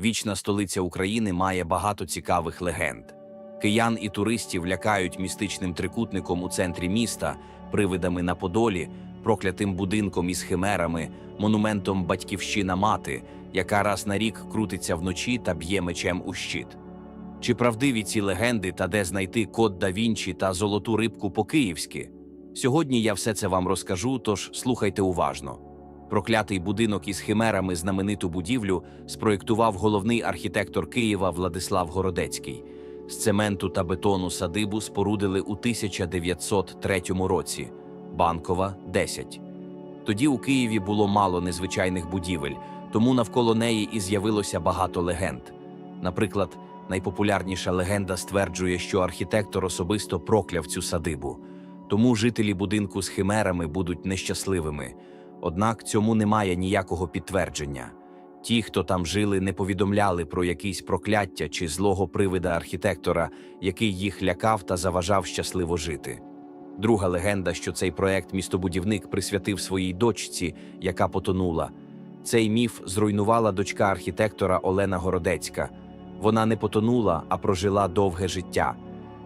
Вічна столиця України має багато цікавих легенд. Киян і туристів лякають містичним трикутником у центрі міста, привидами на Подолі, проклятим будинком із химерами, монументом Батьківщина мати, яка раз на рік крутиться вночі та б'є мечем у щит. Чи правдиві ці легенди та де знайти код да Вінчі та золоту рибку по-київськи? Сьогодні я все це вам розкажу, тож слухайте уважно. Проклятий будинок із химерами знамениту будівлю спроєктував головний архітектор Києва Владислав Городецький. З цементу та бетону садибу спорудили у 1903 році. Банкова 10. Тоді у Києві було мало незвичайних будівель, тому навколо неї і з'явилося багато легенд. Наприклад, найпопулярніша легенда стверджує, що архітектор особисто прокляв цю садибу. Тому жителі будинку з химерами будуть нещасливими. Однак цьому немає ніякого підтвердження. Ті, хто там жили, не повідомляли про якісь прокляття чи злого привида архітектора, який їх лякав та заважав щасливо жити. Друга легенда, що цей проект містобудівник присвятив своїй дочці, яка потонула. Цей міф зруйнувала дочка архітектора Олена Городецька. Вона не потонула, а прожила довге життя.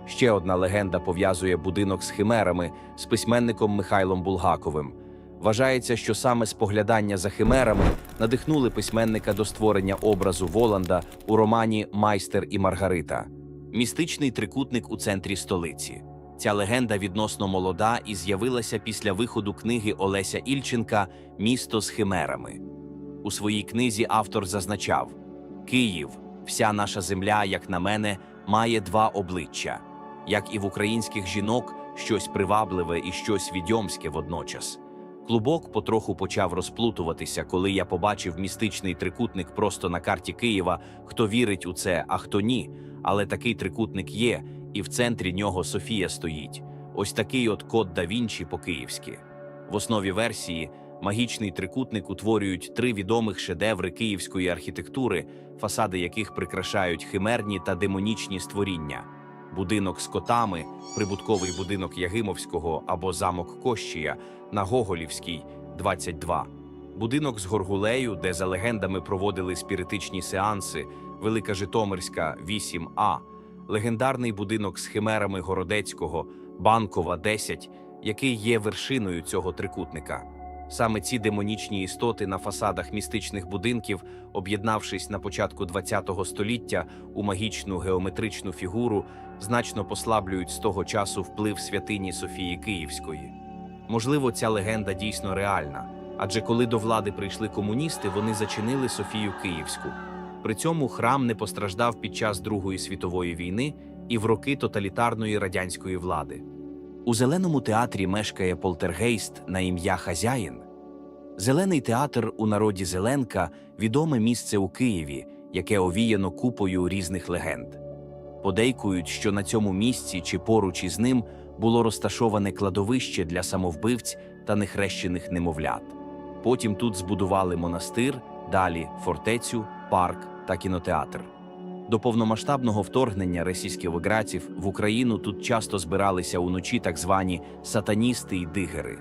Ще одна легенда пов'язує будинок з химерами з письменником Михайлом Булгаковим. Вважається, що саме споглядання за химерами надихнули письменника до створення образу Воланда у романі Майстер і Маргарита. Містичний трикутник у центрі столиці. Ця легенда відносно молода і з'явилася після виходу книги Олеся Ільченка Місто з химерами. У своїй книзі автор зазначав: Київ, вся наша земля, як на мене, має два обличчя, як і в українських жінок, щось привабливе і щось відьомське водночас. Клубок потроху почав розплутуватися, коли я побачив містичний трикутник просто на карті Києва. Хто вірить у це, а хто ні. Але такий трикутник є, і в центрі нього Софія стоїть. Ось такий от код да Вінчі по-київськи. В основі версії магічний трикутник утворюють три відомих шедеври київської архітектури, фасади яких прикрашають химерні та демонічні створіння. Будинок з котами, прибутковий будинок Ягимовського або замок Кощія на Гоголівській 22. Будинок з Горгулею, де за легендами проводили спіритичні сеанси, Велика Житомирська 8А, легендарний будинок з химерами Городецького, Банкова 10, який є вершиною цього трикутника. Саме ці демонічні істоти на фасадах містичних будинків, об'єднавшись на початку ХХ століття у магічну геометричну фігуру, значно послаблюють з того часу вплив святині Софії Київської. Можливо, ця легенда дійсно реальна, адже коли до влади прийшли комуністи, вони зачинили Софію Київську. При цьому храм не постраждав під час Другої світової війни і в роки тоталітарної радянської влади. У зеленому театрі мешкає полтергейст на ім'я Хазяїн. Зелений театр у народі Зеленка відоме місце у Києві, яке овіяно купою різних легенд. Подейкують, що на цьому місці чи поруч із ним було розташоване кладовище для самовбивць та нехрещених немовлят. Потім тут збудували монастир, далі фортецю, парк та кінотеатр. До повномасштабного вторгнення російських виграців в Україну тут часто збиралися уночі так звані сатаністи і дигери.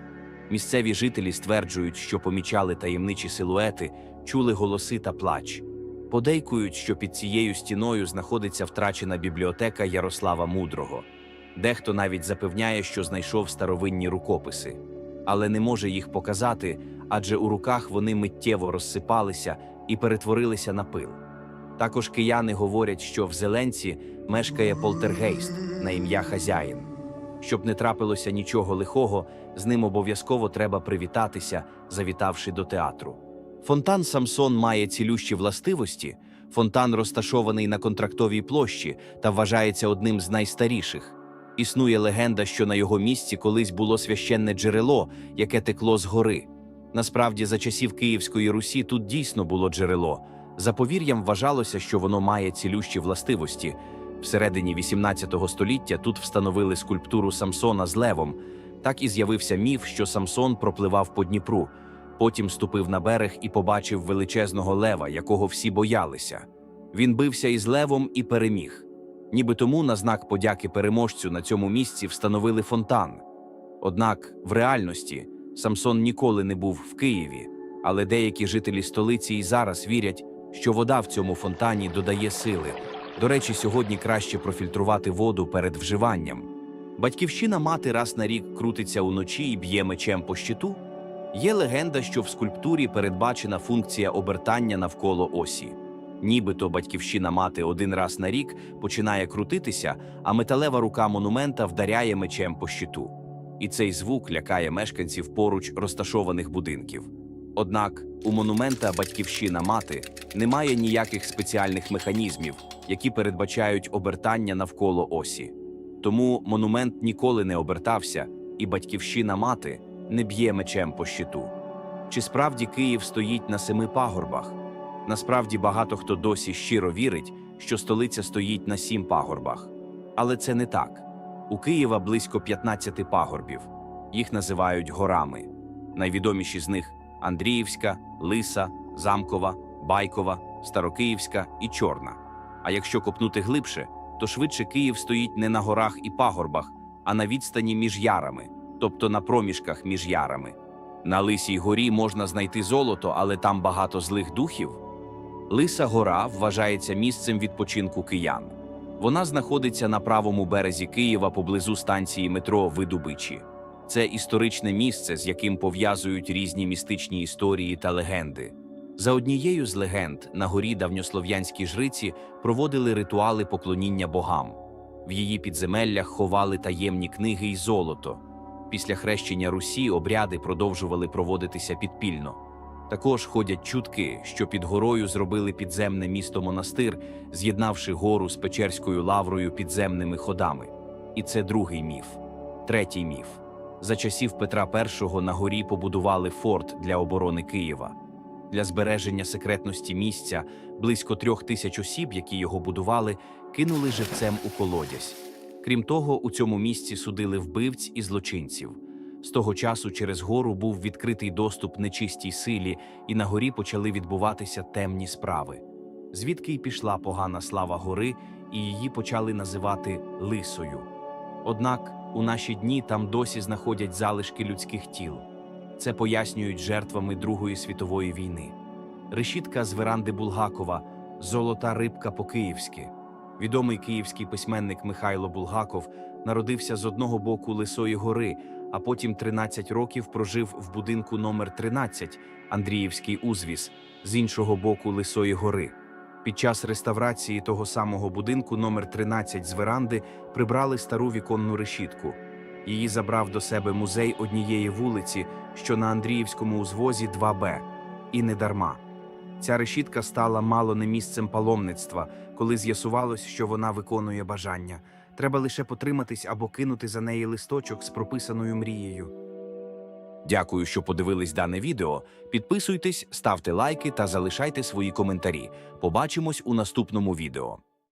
Місцеві жителі стверджують, що помічали таємничі силуети, чули голоси та плач. Подейкують, що під цією стіною знаходиться втрачена бібліотека Ярослава Мудрого. Дехто навіть запевняє, що знайшов старовинні рукописи, але не може їх показати, адже у руках вони миттєво розсипалися і перетворилися на пил. Також кияни говорять, що в Зеленці мешкає полтергейст на ім'я Хазяїн. Щоб не трапилося нічого лихого, з ним обов'язково треба привітатися, завітавши до театру. Фонтан Самсон має цілющі властивості. Фонтан розташований на контрактовій площі та вважається одним з найстаріших. Існує легенда, що на його місці колись було священне джерело, яке текло з гори. Насправді, за часів Київської Русі тут дійсно було джерело. За повір'ям вважалося, що воно має цілющі властивості. Всередині XVIII століття тут встановили скульптуру Самсона з левом. Так і з'явився міф, що Самсон пропливав по Дніпру. Потім ступив на берег і побачив величезного лева, якого всі боялися. Він бився із левом і переміг. Ніби тому на знак подяки переможцю на цьому місці встановили фонтан. Однак, в реальності, Самсон ніколи не був в Києві, але деякі жителі столиці і зараз вірять, що вода в цьому фонтані додає сили. До речі, сьогодні краще профільтрувати воду перед вживанням. Батьківщина мати раз на рік крутиться уночі і б'є мечем по щиту. Є легенда, що в скульптурі передбачена функція обертання навколо осі. Нібито батьківщина мати один раз на рік починає крутитися, а металева рука монумента вдаряє мечем по щиту. І цей звук лякає мешканців поруч розташованих будинків. Однак у монумента Батьківщина мати немає ніяких спеціальних механізмів, які передбачають обертання навколо осі. Тому монумент ніколи не обертався, і батьківщина мати не б'є мечем по щиту. Чи справді Київ стоїть на семи пагорбах? Насправді багато хто досі щиро вірить, що столиця стоїть на сім пагорбах. Але це не так. У Києва близько 15 пагорбів. Їх називають горами. Найвідоміші з них Андріївська, Лиса, Замкова, Байкова, Старокиївська і Чорна. А якщо копнути глибше, то швидше Київ стоїть не на горах і пагорбах, а на відстані між ярами, тобто на проміжках між ярами. На Лисій горі можна знайти золото, але там багато злих духів. Лиса гора вважається місцем відпочинку киян. Вона знаходиться на правому березі Києва поблизу станції метро Видубичі. Це історичне місце, з яким пов'язують різні містичні історії та легенди. За однією з легенд, на горі давньослов'янські жриці проводили ритуали поклоніння богам. В її підземеллях ховали таємні книги й золото. Після хрещення Русі обряди продовжували проводитися підпільно. Також ходять чутки, що під горою зробили підземне місто монастир, з'єднавши гору з Печерською лаврою підземними ходами. І це другий міф. Третій міф. За часів Петра І на горі побудували форт для оборони Києва. Для збереження секретності місця близько трьох тисяч осіб, які його будували, кинули живцем у колодязь. Крім того, у цьому місці судили вбивць і злочинців. З того часу через гору був відкритий доступ нечистій силі, і на горі почали відбуватися темні справи. Звідки й пішла погана слава гори, і її почали називати Лисою. Однак у наші дні там досі знаходять залишки людських тіл. Це пояснюють жертвами Другої світової війни. Решітка з веранди Булгакова, золота рибка по-київськи. Відомий київський письменник Михайло Булгаков народився з одного боку Лисої гори, а потім 13 років прожив в будинку номер 13 Андріївський узвіз, з іншого боку Лисої гори. Під час реставрації того самого будинку номер 13 з веранди прибрали стару віконну решітку. Її забрав до себе музей однієї вулиці, що на Андріївському узвозі 2Б. І не дарма. Ця решітка стала мало не місцем паломництва, коли з'ясувалось, що вона виконує бажання. Треба лише потриматись або кинути за неї листочок з прописаною мрією. Дякую, що подивились дане відео. Підписуйтесь, ставте лайки та залишайте свої коментарі. Побачимось у наступному відео.